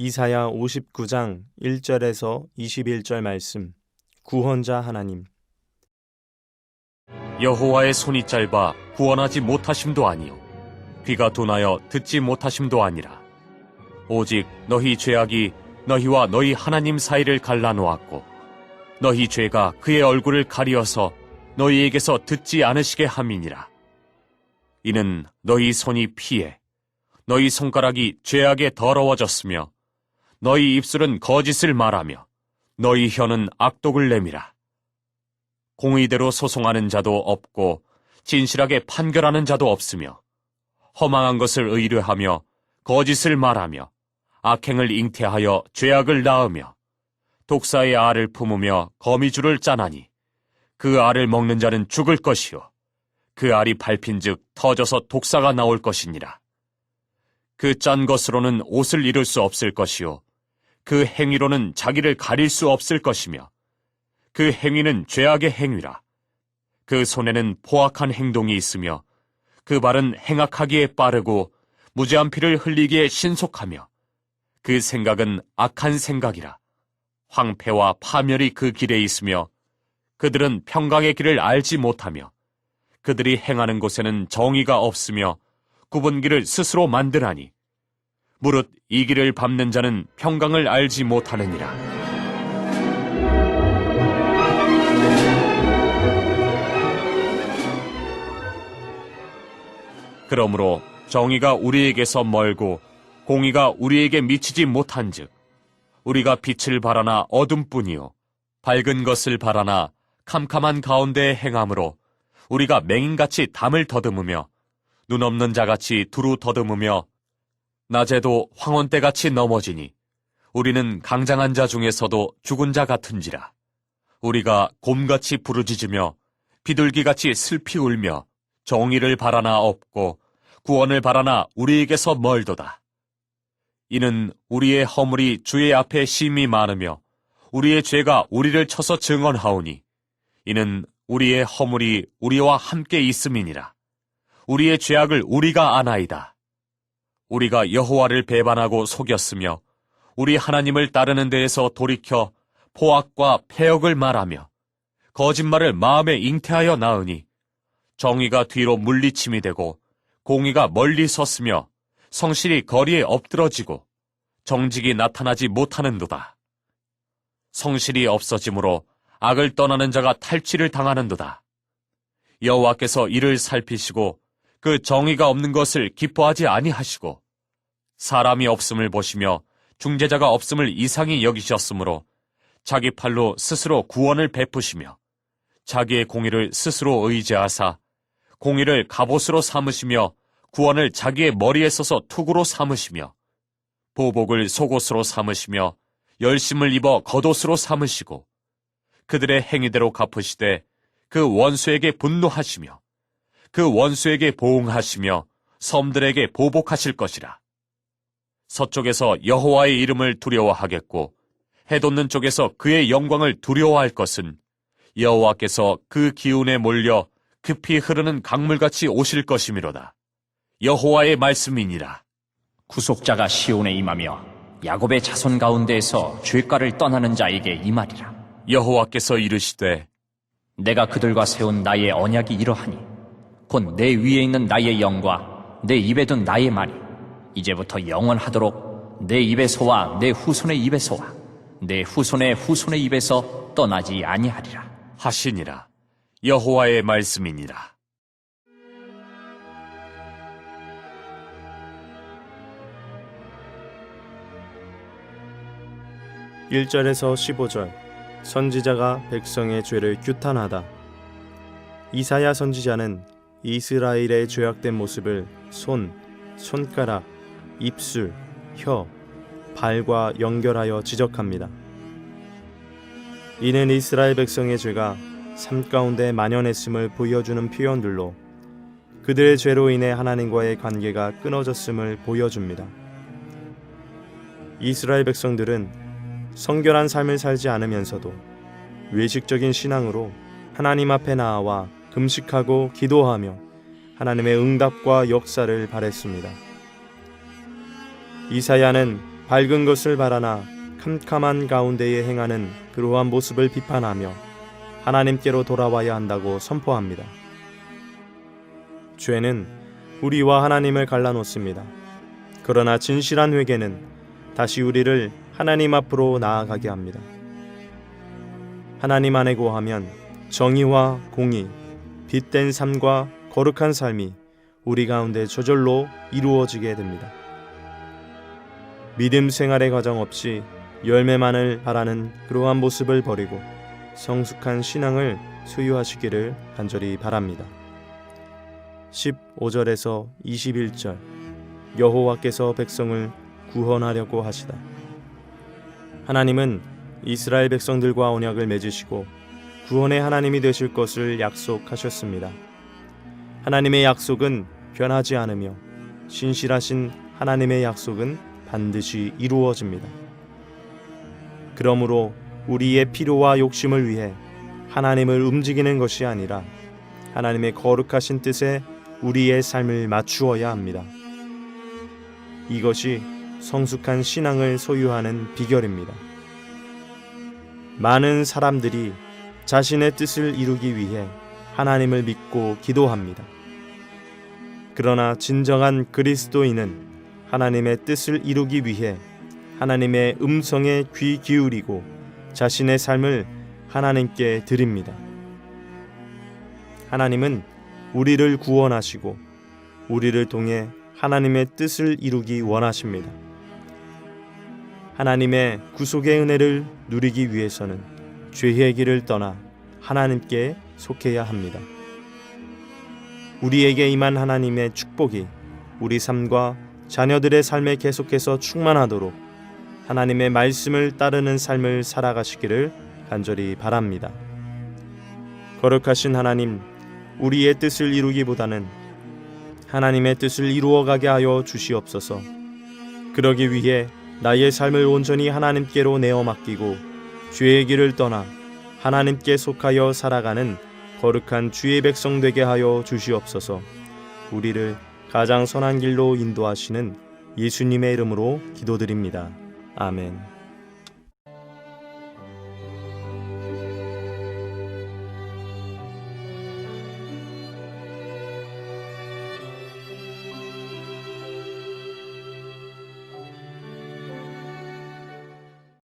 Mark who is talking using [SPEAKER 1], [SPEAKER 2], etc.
[SPEAKER 1] 이사야 59장 1절에서 21절 말씀. 구원자 하나님.
[SPEAKER 2] 여호와의 손이 짧아 구원하지 못하심도 아니요 귀가 둔하여 듣지 못하심도 아니라 오직 너희 죄악이 너희와 너희 하나님 사이를 갈라놓았고 너희 죄가 그의 얼굴을 가리어서 너희에게서 듣지 않으시게 함이니라 이는 너희 손이 피해 너희 손가락이 죄악에 더러워졌으며 너희 입술은 거짓을 말하며 너희 혀는 악독을 내밀어 공의대로 소송하는 자도 없고 진실하게 판결하는 자도 없으며 허망한 것을 의뢰하며 거짓을 말하며 악행을 잉태하여 죄악을 낳으며 독사의 알을 품으며 거미줄을 짜나니 그 알을 먹는 자는 죽을 것이요 그 알이 밟힌즉 터져서 독사가 나올 것이니라. 그 짠 것으로는 옷을 이룰 수 없을 것이요 그 행위로는 자기를 가릴 수 없을 것이며 그 행위는 죄악의 행위라. 그 손에는 포악한 행동이 있으며 그 발은 행악하기에 빠르고 무죄한 피를 흘리기에 신속하며 그 생각은 악한 생각이라. 황폐와 파멸이 그 길에 있으며 그들은 평강의 길을 알지 못하며 그들이 행하는 곳에는 정의가 없으며 굽은 길을 스스로 만드나니 무릇 이 길을 밟는 자는 평강을 알지 못하느니라. 그러므로 정의가 우리에게서 멀고 공의가 우리에게 미치지 못한즉 우리가 빛을 바라나 어둠뿐이요 밝은 것을 바라나 캄캄한 가운데에 행함으로 우리가 맹인같이 담을 더듬으며 눈 없는 자같이 두루 더듬으며 낮에도 황혼때같이 넘어지니 우리는 강장한 자 중에서도 죽은 자 같은지라 우리가 곰같이 부르짖으며 비둘기같이 슬피 울며 정의를 바라나 없고 구원을 바라나 우리에게서 멀도다. 이는 우리의 허물이 주의 앞에 심히 많으며 우리의 죄가 우리를 쳐서 증언하오니 이는 우리의 허물이 우리와 함께 있음이니라. 우리의 죄악을 우리가 아나이다. 우리가 여호와를 배반하고 속였으며 우리 하나님을 따르는 데에서 돌이켜 포악과 폐역을 말하며 거짓말을 마음에 잉태하여 낳으니 정의가 뒤로 물리침이 되고 공의가 멀리 섰으며 성실이 거리에 엎드러지고 정직이 나타나지 못하는도다. 성실이 없어지므로 악을 떠나는 자가 탈취를 당하는도다. 여호와께서 이를 살피시고 그 정의가 없는 것을 기뻐하지 아니하시고 사람이 없음을 보시며 중재자가 없음을 이상히 여기셨으므로 자기 팔로 스스로 구원을 베푸시며 자기의 공의를 스스로 의지하사 공의를 갑옷으로 삼으시며 구원을 자기의 머리에 써서 투구로 삼으시며 보복을 속옷으로 삼으시며 열심을 입어 겉옷으로 삼으시고 그들의 행위대로 갚으시되 그 원수에게 분노하시며 그 원수에게 보응하시며 섬들에게 보복하실 것이라. 서쪽에서 여호와의 이름을 두려워하겠고 해돋는 쪽에서 그의 영광을 두려워할 것은 여호와께서 그 기운에 몰려 급히 흐르는 강물같이 오실 것이미로다. 여호와의 말씀이니라.
[SPEAKER 3] 구속자가 시온에 임하며 야곱의 자손 가운데에서 죄가를 떠나는 자에게 임하리라.
[SPEAKER 2] 여호와께서 이르시되
[SPEAKER 3] 내가 그들과 세운 나의 언약이 이러하니 곧 내 위에 있는 나의 영과 내 입에 둔 나의 말이 이제부터 영원하도록 내 입에서와 내 후손의 입에서와 내 후손의 후손의 입에서 떠나지 아니하리라.
[SPEAKER 2] 하시니라. 여호와의 말씀이니라.
[SPEAKER 1] 일절에서 15절. 선지자가 백성의 죄를 규탄하다. 이사야 선지자는 이스라엘의 죄악된 모습을 손, 손가락, 입술, 혀, 발과 연결하여 지적합니다. 이는 이스라엘 백성의 죄가 삶 가운데 만연했음을 보여주는 표현들로 그들의 죄로 인해 하나님과의 관계가 끊어졌음을 보여줍니다. 이스라엘 백성들은 성결한 삶을 살지 않으면서도 외식적인 신앙으로 하나님 앞에 나아와 금식하고 기도하며 하나님의 응답과 역사를 바랬습니다. 이사야는 밝은 것을 바라나 캄캄한 가운데에 행하는 그러한 모습을 비판하며 하나님께로 돌아와야 한다고 선포합니다. 죄는 우리와 하나님을 갈라놓습니다. 그러나 진실한 회개는 다시 우리를 하나님 앞으로 나아가게 합니다. 하나님 안에 거하면 정의와 공의, 빛된 삶과 거룩한 삶이 우리 가운데 저절로 이루어지게 됩니다. 믿음 생활의 과정 없이 열매만을 바라는 그러한 모습을 버리고 성숙한 신앙을 소유하시기를 간절히 바랍니다. 15절에서 21절 여호와께서 백성을 구원하려고 하시다. 하나님은 이스라엘 백성들과 언약을 맺으시고 구원의 하나님이 되실 것을 약속하셨습니다. 하나님의 약속은 변하지 않으며 신실하신 하나님의 약속은 반드시 이루어집니다. 그러므로 우리의 필요와 욕심을 위해 하나님을 움직이는 것이 아니라 하나님의 거룩하신 뜻에 우리의 삶을 맞추어야 합니다. 이것이 성숙한 신앙을 소유하는 비결입니다. 많은 사람들이 자신의 뜻을 이루기 위해 하나님을 믿고 기도합니다. 그러나 진정한 그리스도인은 하나님의 뜻을 이루기 위해 하나님의 음성에 귀 기울이고 자신의 삶을 하나님께 드립니다. 하나님은 우리를 구원하시고 우리를 통해 하나님의 뜻을 이루기 원하십니다. 하나님의 구속의 은혜를 누리기 위해서는 죄의 길을 떠나 하나님께 속해야 합니다. 우리에게 임한 하나님의 축복이 우리 삶과 자녀들의 삶에 계속해서 충만하도록 하나님의 말씀을 따르는 삶을 살아가시기를 간절히 바랍니다. 거룩하신 하나님, 우리의 뜻을 이루기보다는 하나님의 뜻을 이루어가게 하여 주시옵소서. 그러기 위해 나의 삶을 온전히 하나님께로 내어 맡기고 죄의 길을 떠나 하나님께 속하여 살아가는 거룩한 주의 백성 되게 하여 주시옵소서. 우리를 가장 선한 길로 인도하시는 예수님의 이름으로 기도드립니다. 아멘.